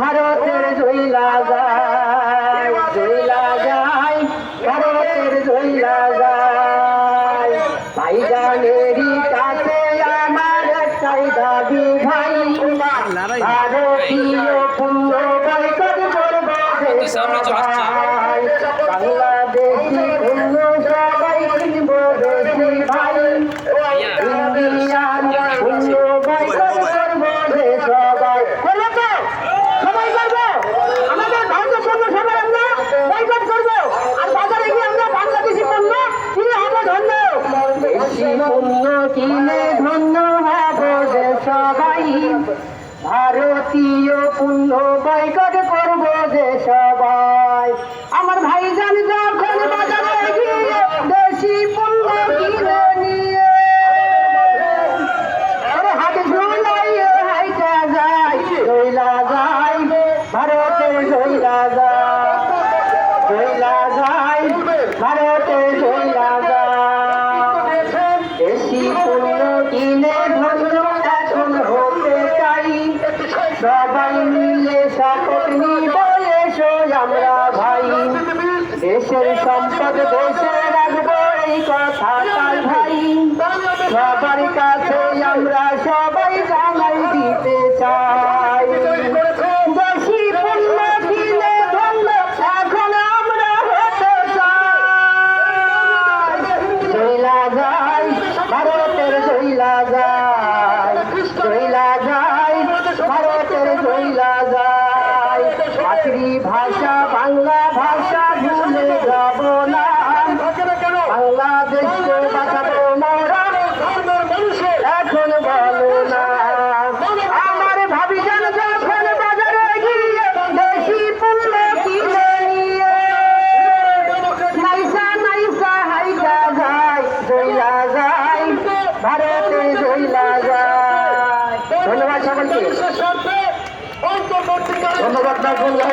ভারতের ঝুইলা যায় ঝুইলা ভারতের ঝুইলা যায়। ভাই জানেরই কাছে আমার একটাই দাবি ভাই ভারতীয় পুণ্য বৈকট করব ধন্য দেশের সম্পদ দেশের রাখব এই কথা ধন্যবাদ